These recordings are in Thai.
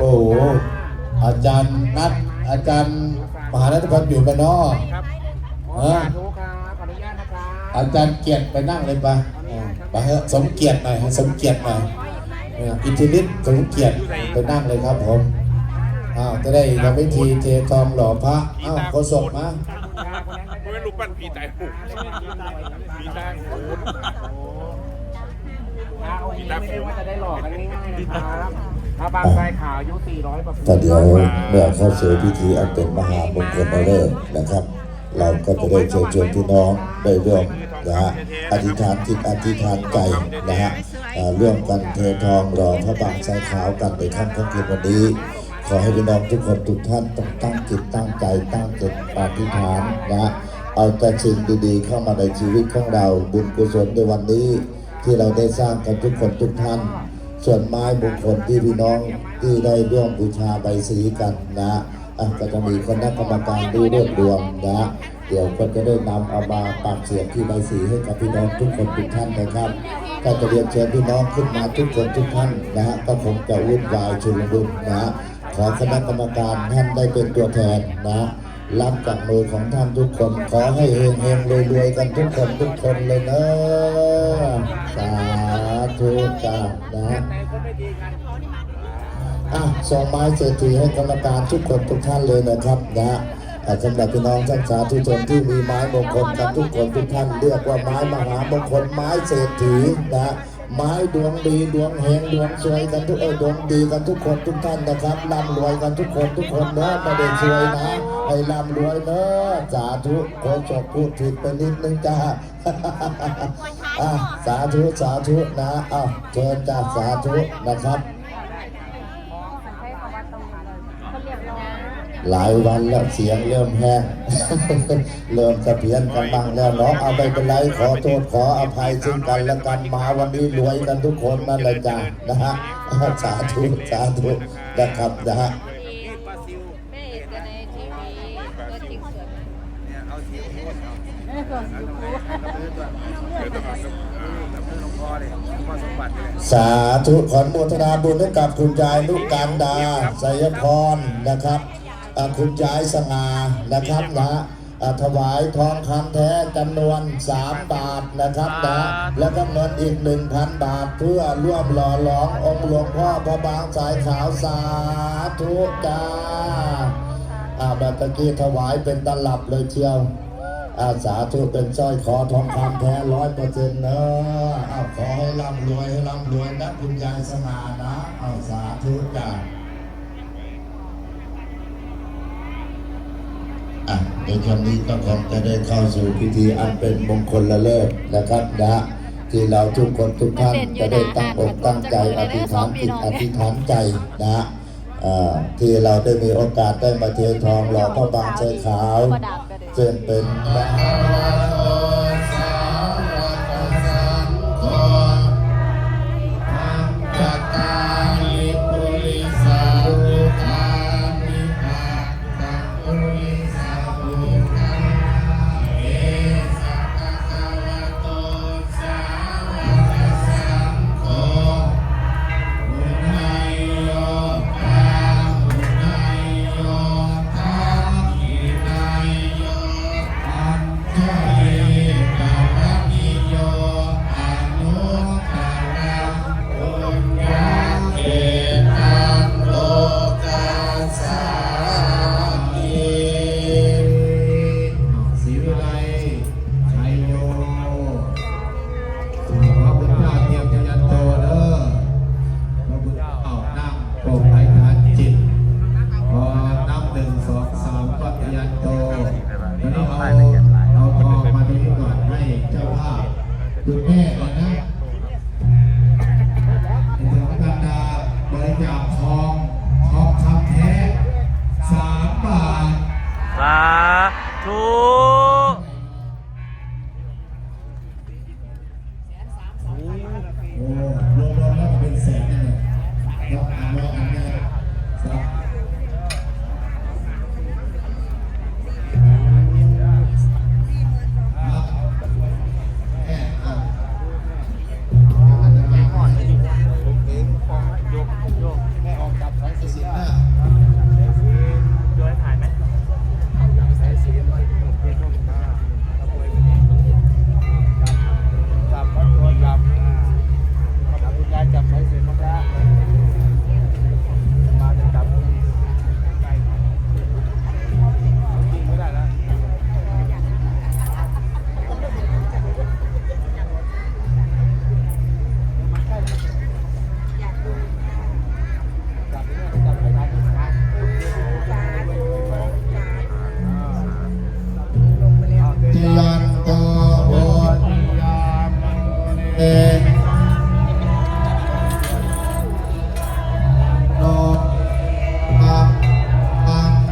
โอ้โหอาจารย์นัดอาจารย์มหานัทพัฒน์อยู่กันเนาะครับขอสาธุครับขออนุญาตนะครับอาจารย์เกียรติไปนั่งเลยปะอ่าไปเถอะสมเกียรติหน่อยให้สมเกียรติหน่อยอ่าอิทธิฤทธิ์สมเกียรติไปนั่งเลยครับผมอ้าวจะได้ทำพิธีเททองหล่อพระอ้าวโคศกมาไม่เป็นรูปปั้นผีตายโหงผีตายโหงพระองค์นี้ไม่ได้ว่าจะได้หลอกกันง่ายๆนะครับ พระบางทรขาวอายุ400กว่าปีแต่เดี๋ยวเมื่อเข้าสู่พิธีอันเป็นมหามงคลเลิศนะครับ เราก็จะได้เชิญชวนพี่น้องได้ร่วมนะฮะอธิษฐานจิตอธิษฐานใจนะฮะร่วมกันเททองรอพระบางสายขาวกันในค่ำค่ำคืนวันนี้ขอให้พี่น้องทุกคนทุกท่านต้องตั้งจิตตั้งใจตั้งจิตอธิษฐานนะฮะเอาแต่สิ่งดีๆเข้ามาในชีวิตของเราบุญกุศลในวันนี้ ที่เราได้สร้างกันทุกคนทุกท่าน ส่วนไม้มงคลที่พี่น้องที่ได้ร่วมบูชาใบสีกันนะก็จะมีคณะกรรมการดูรวบรวมนะเดี๋ยวก็จะได้นำเอามาปากเสียงที่ใบสีให้กับพี่น้องทุกคนทุกท่านนะครับก็จะเรียนเชิญพี่น้องขึ้นมาทุกคนทุกท่านนะฮะก็คงจะวุ่นวายชุลมุนนะฮะขอคณะกรรมการท่านได้เป็นตัวแทนนะรับจากมือของท่านทุกคนขอให้เฮงเฮงรวยรวยๆกันทุกคนทุกคนเลยเนอะสา ธุจ้านะไหนก็ไม่ดีกันอะส่งไม้เศรษฐีให้กรรมการทุกคนทุกท่านเลยนะครับนะอะสำหรับพี่น้องท่านสาธุชนที่มีไม้มงคลกันทุกคนทุกท่านเรียกว่าไม้มหามงคลไม้เศรษฐีนะไม้ดวงดีดวงเฮงดวงสวยกันทุกเออดวงดีกันทุกคนทุกท่านนะครับร่ำรวยกันทุกคนทุกคนเนอะไม่ได้สวยนะให้ร่ำรวยเนอะสาธุโคจบพูดผิดไปนิดนึงจ้า อะสาธุสาธุนะอ้าวเชิญจ้าสาธุนะครับ หลายวันแล้วเสียงเริ่มแห้ง เริ่มสะเพียนกันบ้างแล้วเนาะเอาไปเป็นไรขอโทษขออภัยซึ่งกันและกันมาวันนี้รวยกันทุกคนนั่นแหละจ้ะนะฮะสาธุสาธุนะครับนะฮะ แม่เห็นแต่ในทีวีตัวจริงสวยไหม สาธุขออนุโมทนาบุญให้กับคุณยายลูกการดาไสยพรนะครับอ่าคุณยายสง่านะครับนะอ่าถวายทองคำแท้จำนวน 3 บาทนะครับนะแล้วก็เงินอีก 1,000 บาทเพื่อร่วมหล่อหลอมองค์หลวงพ่อพระบางสายขาวสาธุจ้าอ่าแบบตะกี้ถวายเป็นตลับเลยเชียว อาสาธุเป็นสร้อยคอทองคำแท้ร้อยเปอร์เซ็นต์เนอะเอาขอให้ร่ำรวยให้ร่ำรวยนะคุณยายสง่านะเอาสาธุจ้าอะในคำนี้ก็คงจะได้เข้าสู่พิธีอันเป็นมงคลละเลิศนะครับนะที่เราทุกคนทุกท่านจะได้ตั้งอกตั้งใจอธิษฐานจิตอธิษฐานใจนะอ่าที่เราได้มีโอกาสได้มาเททองหล่อพระบางใจขาว เจนเต็นะ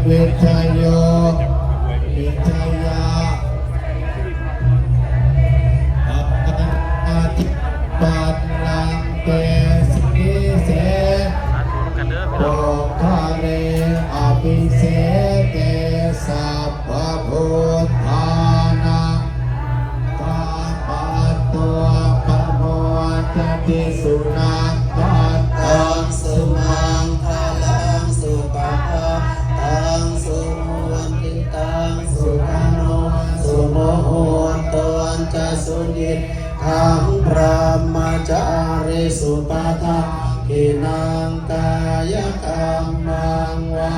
ชยโยปิชยาอัปปนาทิปันลังเกสีเสโลกาเรอภิเสเกสัพพพุทธานาตาปัตตัวปโมจติสุนัข ทังพระมจาริสุปะทากินังกายกรรมังวา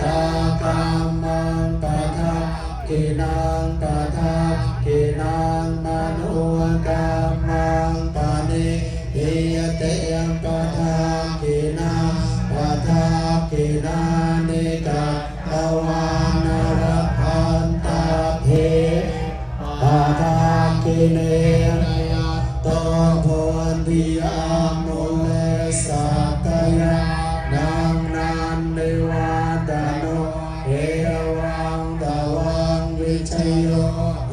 จากรรมังปะทะกินังปะทะกินังมโนกรรมังปะนิอิยเตยังปะทะกินังปะทะกินานิกาตวานรพันตาเพปาทากิเน งวิชัยโยโห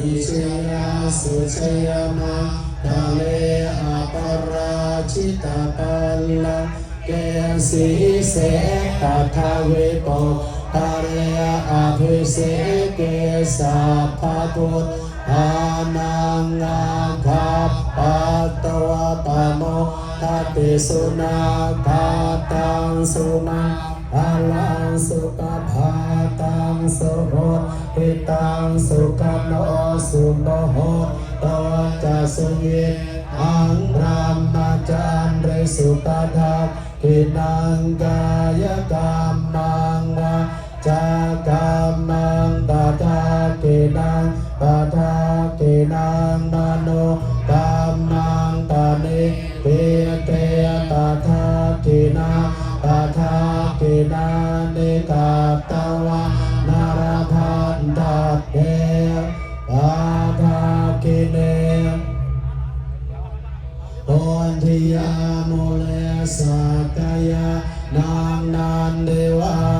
อิชยาสุชยมาทะเลอาปราชิตาปัลลเกสีเสตถาเวปทาเรอภิเสเกสัพพะพุทธานังอาคาปัตตวะปโมทัติสุนาคาตังสุมา พลังสุขภาตังสุโหหิตังสุขโนสุโมโหตจะสุยิอังรามาจันริสุปทัพกินังกายกรรมังวาจากรรมังตถากินังตถากินัง ยาโมเลสักยานางนันเดวา